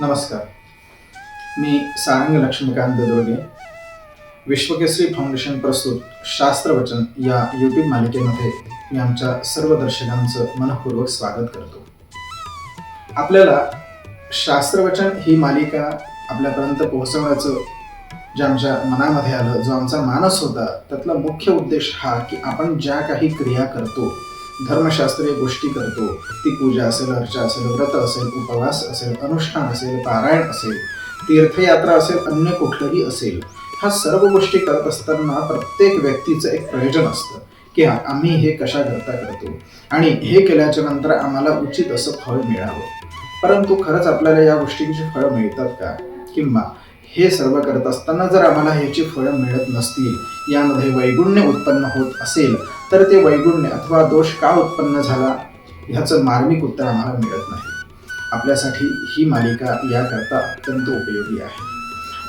नमस्कार. मी सारंग लक्ष्मीकांत दुर्गे. विश्वकेसरी फाउंडेशन प्रस्तुत शास्त्रवचन या यूट्यूब मालिकेमध्ये मी आमच्या सर्व दर्शकांचं मनपूर्वक स्वागत करतो. आपल्याला शास्त्रवचन ही मालिका आपल्यापर्यंत पोहोचवण्याचं जे आमच्या मनामध्ये आलं जो आमचा मानस होता त्यातला मुख्य उद्देश हा की आपण ज्या काही क्रिया करतो धर्मशास्त्रीय गोष्टी करतो. ती पूजा असेल अर्चा असेल व्रत असेल उपवास असेल अनुष्ठान असेल पारायण असेल तीर्थयात्रा असेल अन्य कुठलंही असेल ह्या सर्व गोष्टी करत असताना प्रत्येक व्यक्तीचं एक प्रयोजन असतं की आम्ही हे कशा करता करतो. आणि हे केल्याच्यानंतर आम्हाला उचित असं फळ मिळावं. परंतु खरंच आपल्याला या गोष्टींची फळं मिळतात का? किंवा हे सर्व करत असताना जर आम्हाला ह्याची फळं मिळत नसतील यामध्ये वैगुण्य उत्पन्न होत असेल तर ते वैगुण्य अथवा दोष का उत्पन्न झाला? ह्याचं मार्मिक उत्तर आम्हाला मिळत नाही. आपल्यासाठी ही मालिका याकरता अत्यंत उपयोगी आहे.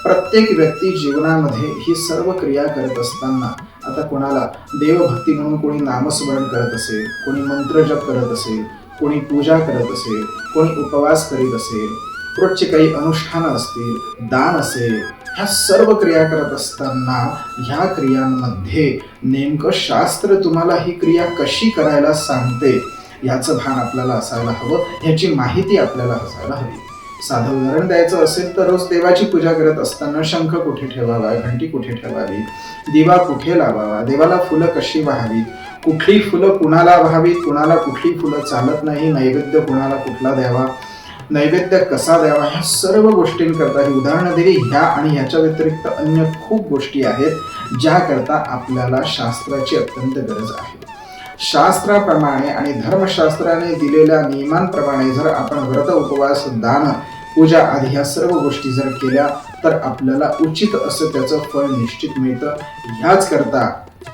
प्रत्येक व्यक्ती जीवनामध्ये ही सर्व क्रिया करत असताना आता कोणाला देवभक्ती म्हणून कोणी नामस्मरण करत असेल कोणी मंत्रजप करत असेल कोणी पूजा करत असेल कोणी उपवास करीत असेल रोजचे काही अनुष्ठानं असतील दान असेल ह्या सर्व क्रिया करत असताना ह्या क्रियांमध्ये नेमकं शास्त्र तुम्हाला ही क्रिया कशी करायला सांगते याचं भान आपल्याला असायला हवं ह्याची माहिती आपल्याला असायला हवी. साधं उदाहरण द्यायचं असेल तर रोज देवाची पूजा करत असताना शंख कुठे ठेवावा घंटी कुठे ठेवावी दिवा कुठे लावावा देवाला फुलं कशी वाहावीत कुठली फुलं कुणाला वाहावीत कुणाला कुठली फुलं चालत नाही नैवेद्य कुणाला कुठला द्यावा नैवेद्य कसा द्यावा ह्या सर्व गोष्टींकरता ही उदाहरणं दिली. ह्या आणि ह्याच्या व्यतिरिक्त अन्य खूप गोष्टी आहेत ज्याकरता आपल्याला शास्त्राची अत्यंत गरज आहे. शास्त्राप्रमाणे आणि धर्मशास्त्राने दिलेल्या नियमांप्रमाणे जर आपण व्रत उपवास दान पूजा आदी ह्या सर्व गोष्टी जर केल्या तर आपल्याला उचित असं त्याचं फळ निश्चित मिळतं. ह्याच करता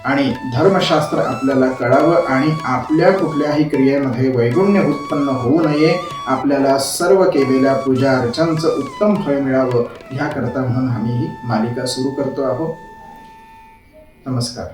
आणि धर्मशास्त्र आपल्याला कळावं आणि आपल्या कुठल्याही क्रियेमध्ये वैगुण्य उत्पन्न होऊ नये आपल्याला सर्व केलेल्या पूजा अर्चांचं उत्तम फळ मिळावं ह्याकरता म्हणून आम्ही ही मालिका सुरू करतो आहोत. नमस्कार.